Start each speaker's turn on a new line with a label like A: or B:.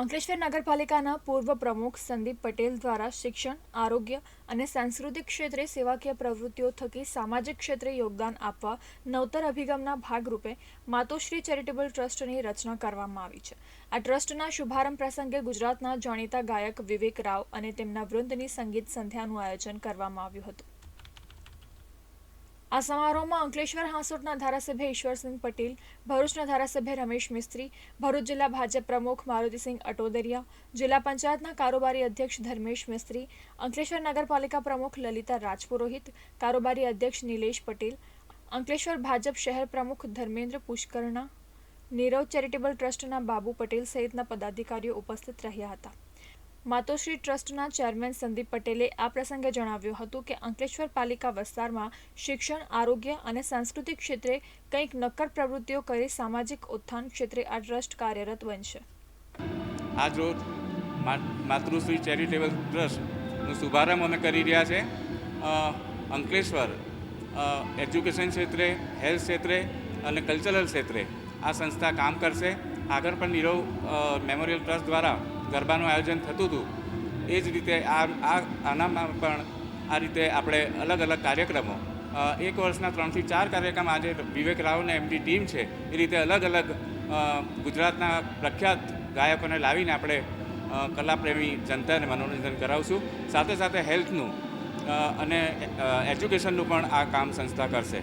A: અંકલેશ્વર નગરપાલિકાના પૂર્વ પ્રમુખ સંદીપ પટેલ દ્વારા શિક્ષણ, આરોગ્ય અને સાંસ્કૃતિક ક્ષેત્રે સેવાકીય પ્રવૃત્તિઓ થકી સામાજિક ક્ષેત્રે યોગદાન આપવા નવતર અભિગમના ભાગરૂપે માતોશ્રી ચેરિટેબલ ટ્રસ્ટની રચના કરવામાં આવી છે. આ ટ્રસ્ટના શુભારંભ પ્રસંગે ગુજરાતના જાણીતા ગાયક વિવેક રાવ અને તેમના વૃંદની સંગીત સંધ્યાનું આયોજન કરવામાં આવ્યું હતું. આ સમારોહમાં અંકલેશ્વર હાંસોટના ધારાસભ્ય ઈશ્વરસિંહ પટેલ, ભરૂચના ધારાસભ્ય રમેશ મિસ્ત્રી, ભરૂચ જિલ્લા ભાજપ પ્રમુખ મારુતિસિંહ અટોદરિયા, જિલ્લા પંચાયતના કારોબારી અધ્યક્ષ ધર્મેશ મિસ્ત્રી, અંકલેશ્વર નગરપાલિકા પ્રમુખ લલિતા રાજપુરોહિત, કારોબારી અધ્યક્ષ નિલેશ પટેલ, અંકલેશ્વર ભાજપ શહેર પ્રમુખ ધર્મેન્દ્ર પુષ્કરણા, નીરવ ચેરિટેબલ ટ્રસ્ટના બાબુ પટેલ સહિતના પદાધિકારીઓ ઉપસ્થિત રહ્યા હતા. માતોશ્રી ટ્રસ્ટના ચેરમેન સંદીપ પટેલે આ પ્રસંગે જણાવ્યું હતું કે અંકલેશ્વર પાલિકા વિસ્તારમાં શિક્ષણ, આરોગ્ય અને સાંસ્કૃતિક ક્ષેત્રે કંઈક નક્કર પ્રવૃત્તિઓ કરી સામાજિક ઉત્થાન ક્ષેત્રે આ ટ્રસ્ટ કાર્યરત બનશે.
B: આજરોજ માતૃશ્રી ચેરિટેબલ ટ્રસ્ટનો શુભારંભ અમે કરી રહ્યા છે. અંકલેશ્વર એજ્યુકેશન ક્ષેત્રે, હેલ્થ ક્ષેત્રે અને કલ્ચરલ ક્ષેત્રે આ સંસ્થા કામ કરશે. આગળ પણ નીરવ મેમોરિયલ ટ્રસ્ટ દ્વારા ગરબાનું આયોજન થતું હતું. એ જ રીતે આ આ આનામાં પણ આ રીતે આપણે અલગ અલગ કાર્યક્રમો એક વર્ષના ત્રણથી ચાર કાર્યક્રમ આજે વિવેક રાવને એમની ટીમ છે, એ રીતે અલગ અલગ ગુજરાતના પ્રખ્યાત ગાયકોને લાવીને આપણે કલાપ્રેમી જનતાને મનોરંજન કરાવશું. સાથે સાથે હેલ્થનું અને એજ્યુકેશનનું પણ આ કામ સંસ્થા કરશે.